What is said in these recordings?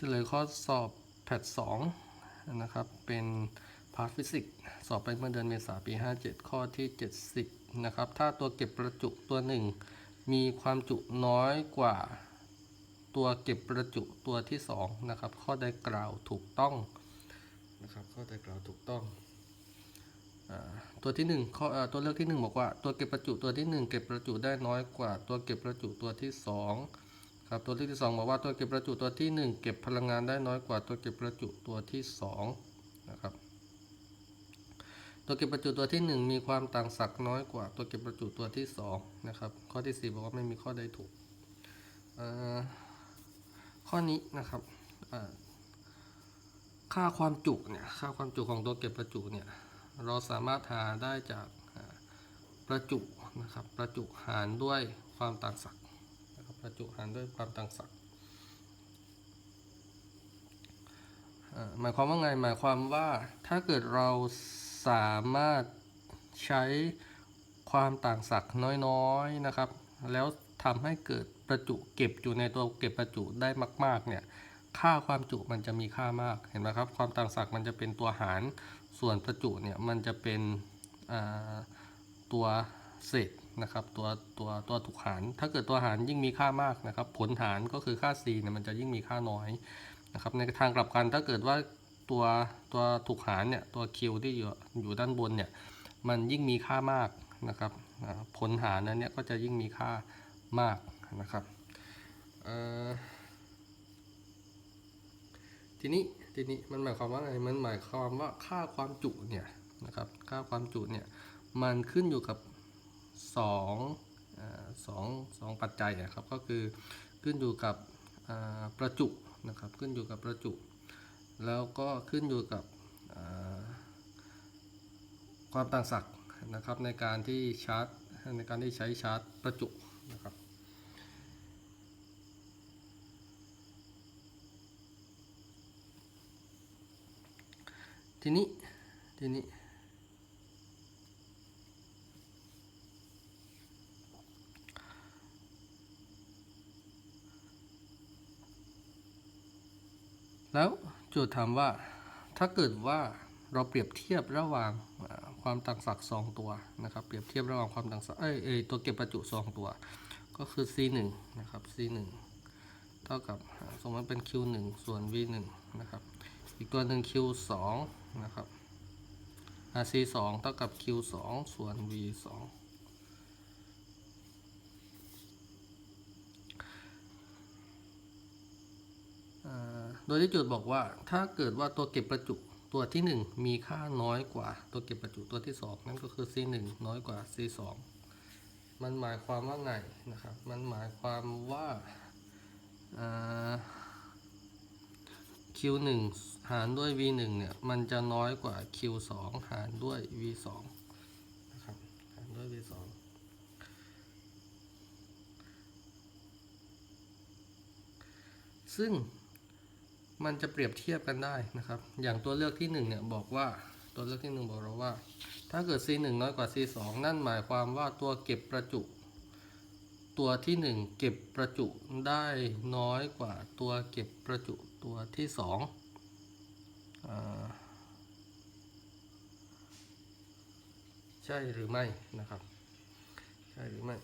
เฉลยข้อสอบแพทสองนะครับ เป็นพาร์ทฟิสิกส์สอบไปเมื่อเดือนเมษาปี 57 ข้อที่ 70 นะครับถ้าตัวเก็บประจุตัวหนึ่งมีความจุน้อยกว่าตัวเก็บประจุตัวที่2นะครับ ข้อใดกล่าวถูกต้องนะครับ ข้อใดกล่าวถูกต้องตัวที่หนึ่งข้อเอ่อตัวเลือกที่หนึ่งบอกว่าตัวเก็บประจุตัวที่หนึ่งเก็บประจุได้น้อยกว่า ตัวเก็บประจุตัวที่สอง ครับตัวเลือกที่สองบอกว่าตัวเก็บประจุตัวที่หนึ่งเก็บพลังงานได้น้อยกว่าตัวเก็บประจุตัวที่สองนะครับตัวเก็บประจุตัวที่หนึ่งมีความต่างศักย์น้อยกว่าตัวเก็บประจุตัวที่สองนะครับข้อที่สี่บอกว่าไม่มีข้อใดถูกข้อนี้นะครับค่าความจุเนี่ยค่าความจุของตัวเก็บประจุเนี่ยเราสามารถหาได้จากประจุนะครับประจุหารด้วยความต่างศักย์ ประจุหารด้วยความต่างศักย์หมายความว่าไง หมายความว่าถ้าเกิดเราสามารถใช้ความต่างศักย์น้อยๆนะครับ แล้วทำให้เกิดประจุเก็บอยู่ในตัวเก็บประจุได้มาก ๆ เนี่ย ค่าความจุมันจะมีค่ามาก เห็นไหมครับ ความต่างศักย์มันจะเป็นตัวหาร ส่วนประจุเนี่ยมันจะเป็นตัวเศษ นะครับตัวตัวตัวถูกหาร ถ้าเกิดตัวหารยิ่งมีค่ามากนะครับ ผลหารก็คือค่า c เนี่ยมันจะยิ่งมีค่าน้อยนะครับในทางกลับกันถ้าเกิดว่าตัวตัวถูกหารเนี่ยตัว q ที่อยู่อยู่ด้านบนเนี่ยมันยิ่งมีค่ามากนะครับผลหารนั้นเนี่ยก็จะยิ่งมีค่ามากนะครับทีนี้ทีนี้มันหมายความว่าไงมันหมายความว่าค่าความจุเนี่ยนะครับค่าความจุเนี่ยมันขึ้นอยู่กับ สองสองสองปัจจัยอะครับก็คือขึ้นอยู่กับประจุนะครับขึ้นอยู่กับประจุ แล้วก็ขึ้นอยู่กับความต่างศักย์นะครับในการที่ชาร์จในการที่ใช้ชาร์จประจุนะครับทีนี้ทีนี้ แล้วโจทย์ถามว่าถ้าเกิดว่าเราเปรียบเทียบระหว่างความต่างศักย์สองตัวนะครับ เปรียบเทียบระหว่างความต่างศักย์เอ้ยตัวเก็บประจุสองตัว ก็คือ c1 นะครับ c1 เท่ากับสมมติเป็น q1 ส่วน v1 นะครับ อีกตัวหนึ่ง q2 นะครับ c2 เท่ากับ q2 ส่วน v2 โดยที่โจุดบอกว่าถ้าเกิดว่าตัวเก็บประจุตัวที่ 1 มีค่าน้อยกว่า ตัวเก็บประจุตัวที่ 2 นั่นก็คือ c 1 น้อยกว่า c 2 มันหมายความว่าไงนะครับ มันหมายความว่าอ่า q 1 หารด้วย v 1 เนี่ย มันจะน้อยกว่า q 2 หารด้วย v 2 นะครับ หารด้วย v 2 ซึ่ง มันจะเปรียบเทียบกันได้นะครับ อย่างตัวเลือกที่1เนี่ยบอกว่าตัวเลือกที่ 1 บอกเราว่า ถ้าเกิด c 1 น้อยกว่า c 2 นั่นหมายความว่าตัวเก็บประจุ ตัวที่ 1 เก็บประจุได้น้อยกว่าตัวเก็บประจุตัวที่2อ่าใช่หรือไม่นะครับ ใช่หรือไม่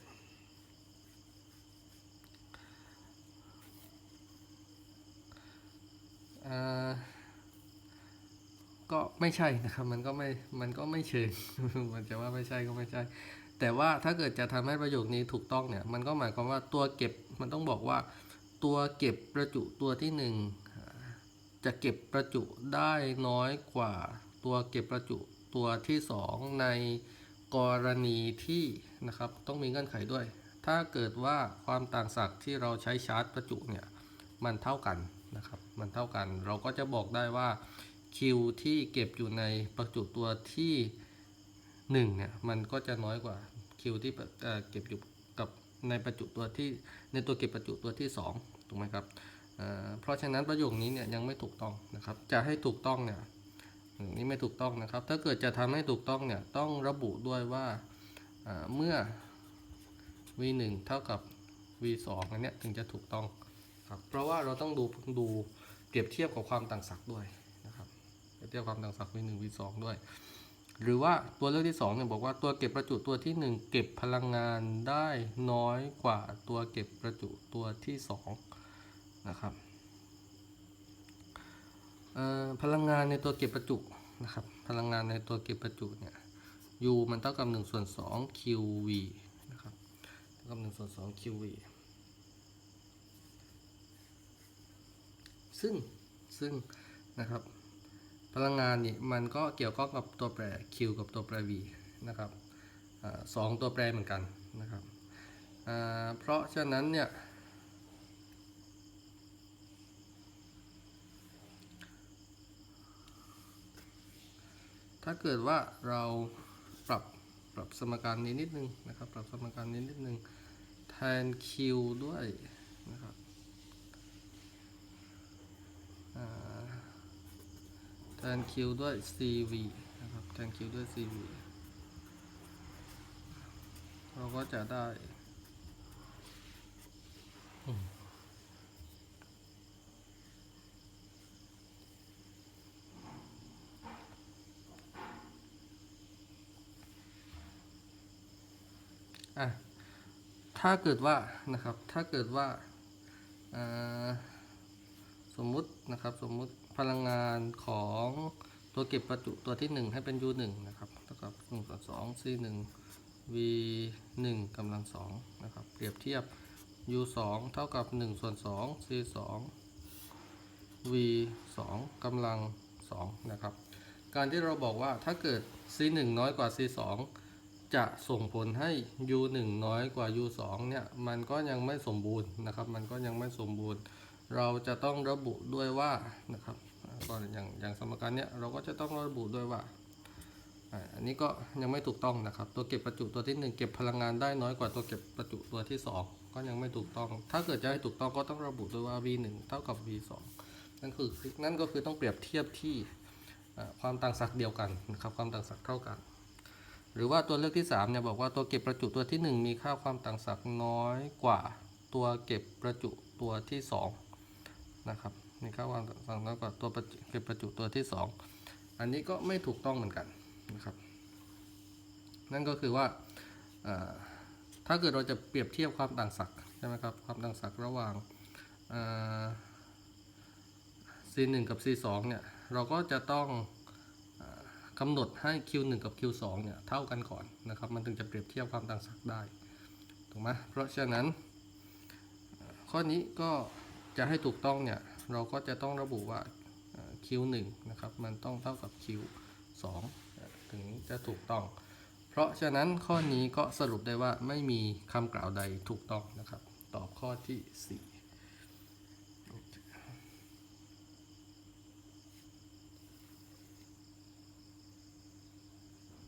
อ่าก็ ไม่ใช่นะครับ มันก็ไม่มันก็ไม่เชิงมันจะว่าไม่ใช่ก็ไม่ใช่ แต่ว่าถ้าเกิดจะทำให้ประโยคนี้ถูกต้องเนี่ย มันก็หมายความว่าตัวเก็บมันต้องบอกว่า ตัวเก็บประจุตัวที่หนึ่งจะเก็บประจุได้น้อยกว่า ตัวเก็บประจุตัวที่สองในกรณีที่นะครับต้องมีเงื่อนไขด้วย ถ้าเกิดว่าความต่างศักย์ที่เราใช้ชาร์จประจุเนี่ยมันเท่ากันนะครับ มันเท่ากันเราก็จะบอกได้ว่า Q ที่เก็บอยู่ในประจุตัวที่1เนี่ยมันก็จะน้อยกว่า Q ที่เเก็บอยู่กับในประจุตัวที่ในตัวเก็บประจุตัวที่2ถูกไหมครับเเพราะฉะนั้นประโยคนี้เนี่ยยังไม่ถูกต้องนะครับจะให้ถูกต้องเนี่ยนี่ไม่ถูกต้องนะครับ ถ้าเกิดจะทำให้ถูกต้องเนี่ยต้องระบุด้วยว่าอ่าเมื่อ v 1เท่ากับ v 2อันเนี้ยถึงจะถูกต้องครับเพราะว่าเราต้องดูดูเปรียบเทียบกับความต่างศักย์ด้วย เทียบความต่างศักย์ v 1 v 2ด้วย หรือว่าตัวเลือกที่2เนี่ยบอกว่าตัวเก็บประจุตัวที่ 1 เก็บพลังงานได้น้อยกว่าตัวเก็บประจุตัวที่2นะครับพลังงานในตัวเก็บประจุนะครับพลังงานในตัวเก็บประจุเนี่ย U มันเท่ากับ1ส่วน2 QV นะครับเท่ากับ1ส่วน2 QV ซึ่งซึ่งนะครับ พลังงานนี่มันก็เกี่ยวข้องกับตัวแปร Q กับตัวแปร V นะครับอสองตัวแปรเหมือนกันนะครับเพราะฉะนั้นเนี่ยถ้าเกิดว่าเราปรับปรับสมการนี้นิดนึงนะครับ ปรับสมการนี้นิดนึงแทน Q ด้วยนะครับอ่า แทน Q ด้วย CV นะครับแทน Q ด้วย CV เราก็จะได้อะถ้าเกิดว่านะครับถ้าเกิดว่าอ่าสมมุตินะครับสมมุติ พลังงานของตัวเก็บประจุตัวที่ 1 ให้เป็น U 1 นะครับเท่ากับ1ส่วน2 C 1 V 1 กำลัง2นะครับเปรียบเทียบ U 2 เท่ากับ1ส่วน2 C 2 V 2 กำลัง2นะครับ การที่เราบอกว่าถ้าเกิด C 1 น้อยกว่า C 2 จะส่งผลให้ U 1 น้อยกว่า U 2 เนี่ย มันก็ยังไม่สมบูรณ์นะครับ มันก็ยังไม่สมบูรณ์ เราจะต้องระบุด้วยว่านะครับอ่าก็อย่างอย่างสมการเนี้ยเราก็จะต้องระบุด้วยว่าอันนี้ก็ยังไม่ถูกต้องนะครับ ตัวเก็บประจุตัวที่หนึ่งเก็บพลังงานได้น้อยกว่าตัวเก็บประจุตัวที่สองก็ยังไม่ถูกต้อง ถ้าเกิดจะให้ถูกต้องก็ต้องระบุด้วยว่า v 1เท่ากับ v 2นั่นคือนั่นก็คือต้องเปรียบเทียบที่ความต่างศักย์เดียวกันนะครับความต่างศักย์เท่ากัน หรือว่าตัวเลือกที่3เนี่ยบอกว่าตัวเก็บประจุตัวที่ 1 มีค่าความต่างศักย์น้อยกว่าตัวเก็บประจุตัวที่ 2 นะครับมีค่าว่างศักย์น้อยกว่าตัวเก็บประจุตัวที่ 2 อันนี้ก็ไม่ถูกต้องเหมือนกันนะครับ นั่นก็คือว่าถ้าเกิดเราจะเปรียบเทียบความต่างศักย์ใช่ไหมครับความต่างศักย์ระหว่างา C1 กับ C2 เนี่ยเราก็จะต้องกำหนดให้ Q1 กับ Q2 เนี่ยเท่ากันก่อนนะครับ มันถึงจะเปรียบเทียบความต่างศักย์ได้ถูกไหมเพราะฉะนั้นข้อนี้ก็ จะให้ถูกต้องเนี่ยเราก็จะต้องระบุว่า Q1 นะครับมันต้องเท่ากับ Q2 เอ่อถึงจะถูกต้อง เพราะฉะนั้นข้อนี้ก็สรุปได้ว่าไม่มีคำกล่าวใดถูกต้องนะครับ ตอบข้อที่ 4